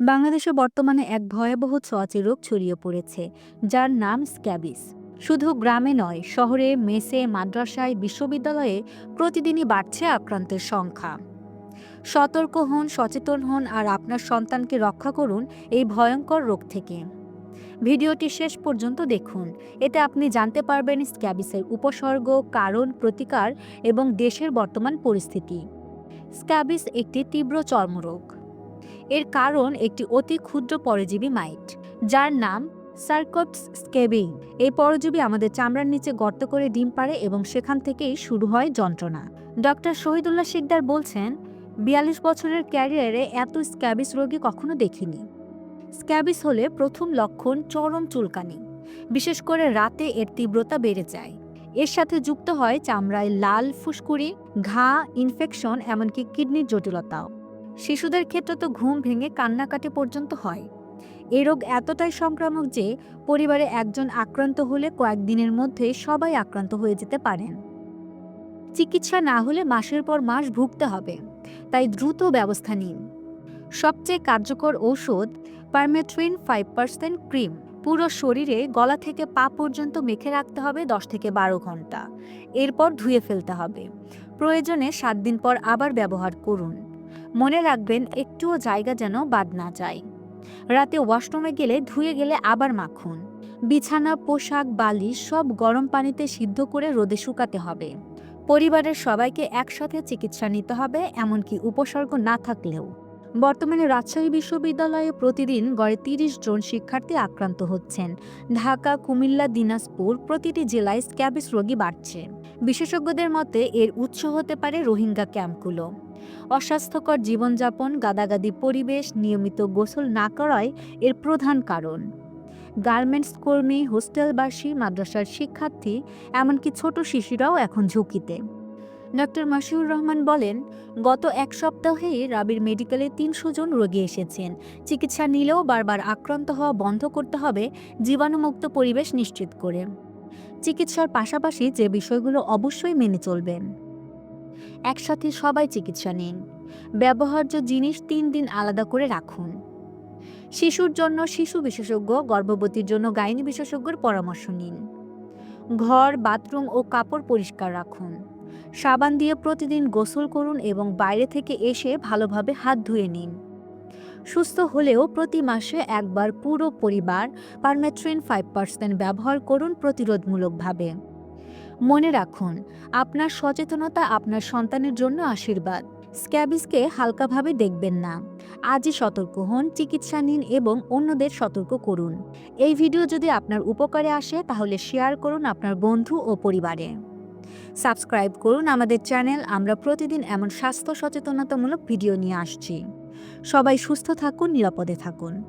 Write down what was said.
বাংলাদেশে বর্তমানে এক ভয়াবহ ছোঁয়াচে রোগ ছড়িয়ে পড়েছে, যার নাম স্ক্যাবিস। শুধু গ্রামে নয়, শহরে, মেসে, মাদ্রাসায়, বিশ্ববিদ্যালয়ে প্রতিদিনই বাড়ছে আক্রান্তের সংখ্যা। সতর্ক হন, সচেতন হন আর আপনার সন্তানকে রক্ষা করুন এই ভয়ঙ্কর রোগ থেকে। ভিডিওটি শেষ পর্যন্ত দেখুন। এতে আপনি জানতে পারবেন স্ক্যাবিসের উপসর্গ, কারণ, প্রতিকার এবং দেশের বর্তমান পরিস্থিতি। স্ক্যাবিস একটি তীব্র চর্মরোগ। এর কারণ একটি অতি ক্ষুদ্র পরজীবী মাইট, যার নাম সার্কপস স্কেবিং এই পরজীবী আমাদের চামড়ার নিচে গর্ত করে ডিম পাড়ে এবং সেখান থেকেই শুরু হয় যন্ত্রণা। ডক্টর শহীদুল্লাহ শিকদার বলছেন, বিয়াল্লিশ বছরের ক্যারিয়ারে এত স্ক্যাবিস রোগী কখনো দেখিনি। স্ক্যাবিস হলে প্রথম লক্ষণ চরম চুলকানি, বিশেষ করে রাতে এর তীব্রতা বেড়ে যায়। এর সাথে যুক্ত হয় চামড়ায় লাল ফুসকুড়ি, ঘা, ইনফেকশন, এমনকি কিডনির জটিলতাও। শিশুদের ক্ষেত্রে তো ঘুম ভেঙে কান্নাকাটি পর্যন্ত হয়। এই রোগ এতটাই সংক্রামক যে, পরিবারে একজন আক্রান্ত হলে কয়েকদিনের মধ্যে সবাই আক্রান্ত হয়ে যেতে পারেন। চিকিৎসা না হলে মাসের পর মাস ভুগতে হবে, তাই দ্রুত ব্যবস্থা নিন। সবচেয়ে কার্যকর ঔষধ পারমেট্রিন ফাইভ পার্সেন্ট ক্রিম। পুরো শরীরে গলা থেকে পা পর্যন্ত মেখে রাখতে হবে দশ থেকে বারো ঘণ্টা। এরপর ধুয়ে ফেলতে হবে। প্রয়োজনে সাত দিন পর আবার ব্যবহার করুন। মনে রাখবেন, একটুও জায়গা যেন বাদ না যায়। রাতে ওয়াশরুমে গেলে ধুয়ে গেলে আবার মাখুন। বিছানা, পোশাক, বালিশ সব গরম পানিতে সিদ্ধ করে রোদে শুকাতে হবে। পরিবারের সবাইকে একসাথে চিকিৎসা নিতে হবে, এমনকি উপসর্গ না থাকলেও। বর্তমানে রাজশাহী বিশ্ববিদ্যালয়ে প্রতিদিন গড়ে তিরিশ জন শিক্ষার্থী আক্রান্ত হচ্ছেন। ঢাকা, কুমিল্লা, দিনাজপুর প্রতিটি জেলায় স্ক্যাবিস রোগী বাড়ছে। বিশেষজ্ঞদের মতে এর উৎস হতে পারে রোহিঙ্গা ক্যাম্পগুলো। অস্বাস্থ্যকর জীবনযাপন, গাদাগাদি পরিবেশ, নিয়মিত গোসল না করাই এর প্রধান কারণ। গার্মেন্টস কর্মী, হোস্টেলবাসী, মাদ্রাসার শিক্ষার্থী, এমনকি ছোট শিশুরাও এখন ঝুঁকিতে। ডক্টর মাসিউর রহমান বলেন, গত এক সপ্তাহেই রাবির মেডিকেলে তিনশো জন রোগী এসেছেন। চিকিৎসা নিলেও বারবার আক্রান্ত হওয়া বন্ধ করতে হবে জীবাণুমুক্ত পরিবেশ নিশ্চিত করে। চিকিৎসার পাশাপাশি যে বিষয়গুলো অবশ্যই মেনে চলবেন। একসাথে সবাই চিকিৎসা নিন। ব্যবহার্য জিনিস তিন দিন আলাদা করে রাখুন। শিশুর জন্য শিশু বিশেষজ্ঞ, গর্ভবতীর জন্য গাইনি বিশেষজ্ঞের পরামর্শ নিন। ঘর, বাথরুম ও কাপড় পরিষ্কার রাখুন। সাবান দিয়ে প্রতিদিন গোসল করুন এবং বাইরে থেকে এসে ভালোভাবে হাত ধুয়ে নিন। সুস্থ হলেও প্রতি মাসে একবার পুরো পরিবার পারমেট্রিন ফাইভ পার্সেন্ট ব্যবহার করুন প্রতিরোধমূলকভাবে। মনে রাখুন, আপনার সচেতনতা আপনার সন্তানের জন্য আশীর্বাদ। স্ক্যাবিসকে হালকাভাবে দেখবেন না। আজই সতর্ক হন, চিকিৎসা নিন এবং অন্যদের সতর্ক করুন। এই ভিডিও যদি আপনার উপকারে আসে, তাহলে শেয়ার করুন আপনার বন্ধু ও পরিবারে। সাবস্ক্রাইব করুন আমাদের চ্যানেল, আমরা প্রতিদিন এমন স্বাস্থ্য সচেতনতামূলক ভিডিও নিয়ে আসছি। সবাই সুস্থ থাকুন, নিরাপদে থাকুন।